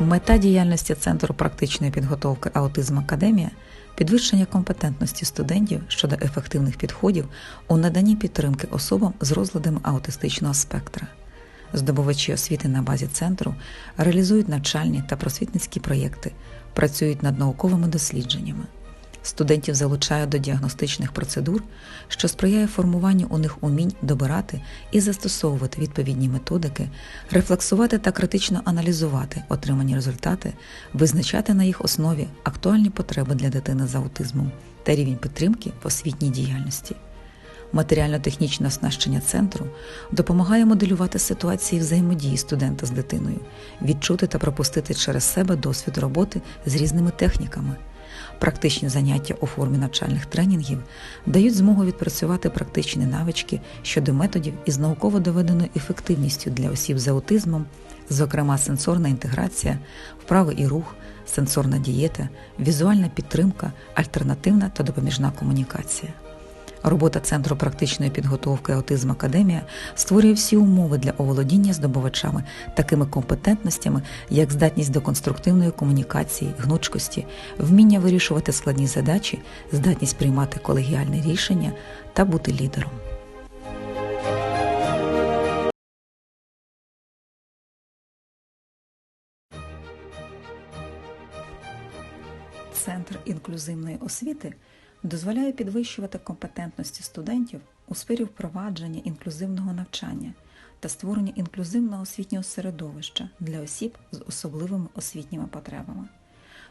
Мета діяльності Центру практичної підготовки Аутизм Академія підвищення компетентності студентів щодо ефективних підходів у наданні підтримки особам з розладами аутистичного спектра. Здобувачі освіти на базі центру реалізують навчальні та просвітницькі проєкти, працюють над науковими дослідженнями. Студентів залучають до діагностичних процедур, що сприяє формуванню у них умінь добирати і застосовувати відповідні методики, рефлексувати та критично аналізувати отримані результати, визначати на їх основі актуальні потреби для дитини з аутизмом та рівень підтримки в освітній діяльності. Матеріально-технічне оснащення центру допомагає моделювати ситуації взаємодії студента з дитиною, відчути та пропустити через себе досвід роботи з різними техніками. Практичні заняття у формі навчальних тренінгів дають змогу відпрацювати практичні навички щодо методів із науково доведеною ефективністю для осіб з аутизмом, зокрема сенсорна інтеграція, вправи і рух, сенсорна дієта, візуальна підтримка, альтернативна та допоміжна комунікація. Робота Центру практичної підготовки Аутизм Академія створює всі умови для оволодіння здобувачами такими компетентностями, як здатність до конструктивної комунікації, гнучкості, вміння вирішувати складні задачі, здатність приймати колегіальне рішення та бути лідером. Центр інклюзивної освіти дозволяє підвищувати компетентності студентів у сфері впровадження інклюзивного навчання та створення інклюзивного освітнього середовища для осіб з особливими освітніми потребами.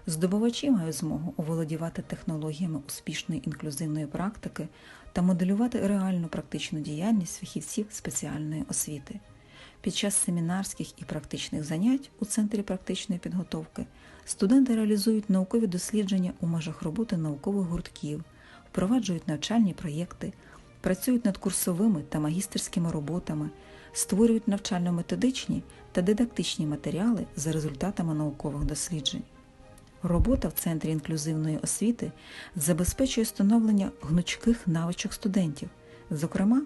Здобувачі мають змогу оволодівати технологіями успішної інклюзивної практики та моделювати реальну практичну діяльність фахівців спеціальної освіти. Під час семінарських і практичних занять у центрі практичної підготовки студенти реалізують наукові дослідження у межах роботи наукових гуртків, впроваджують навчальні проєкти, працюють над курсовими та магістерськими роботами, створюють навчально-методичні та дидактичні матеріали за результатами наукових досліджень. Робота в Центрі інклюзивної освіти забезпечує становлення гнучких навичок студентів, зокрема,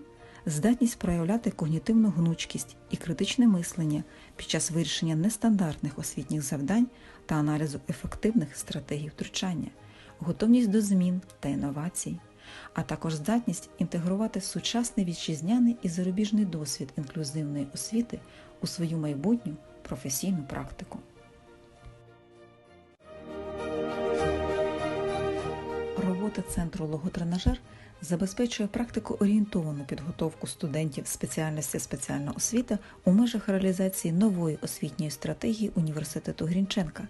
здатність проявляти когнітивну гнучкість і критичне мислення під час вирішення нестандартних освітніх завдань та аналізу ефективних стратегій втручання, готовність до змін та інновацій, а також здатність інтегрувати сучасний вітчизняний і зарубіжний досвід інклюзивної освіти у свою майбутню професійну практику. Робота центру логотренажер забезпечує практику орієнтовану підготовку студентів спеціальності спеціальна освіта у межах реалізації нової освітньої стратегії університету Грінченка.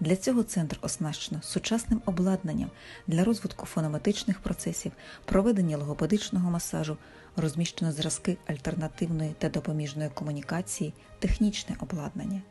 Для цього центр оснащено сучасним обладнанням для розвитку фонематичних процесів, проведення логопедичного масажу, розміщено зразки альтернативної та допоміжної комунікації, технічне обладнання.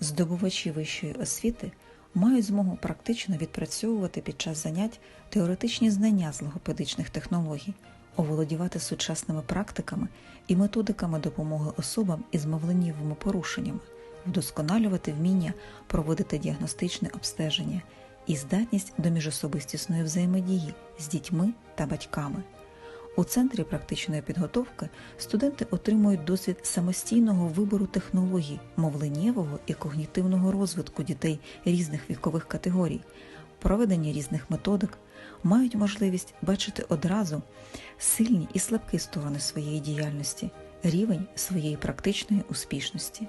Здобувачі вищої освіти мають змогу практично відпрацьовувати під час занять теоретичні знання з логопедичних технологій, оволодівати сучасними практиками і методиками допомоги особам із мовленнєвими порушеннями, вдосконалювати вміння проводити діагностичне обстеження і здатність до міжособистісної взаємодії з дітьми та батьками. У центрі практичної підготовки студенти отримують досвід самостійного вибору технологій, мовленнєвого і когнітивного розвитку дітей різних вікових категорій, проведення різних методик, мають можливість бачити одразу сильні і слабкі сторони своєї діяльності, рівень своєї практичної успішності.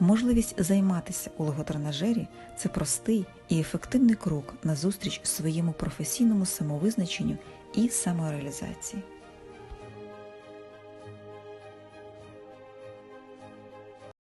Можливість займатися у логотренажері це простий і ефективний крок назустріч своєму професійному самовизначенню і самореалізації.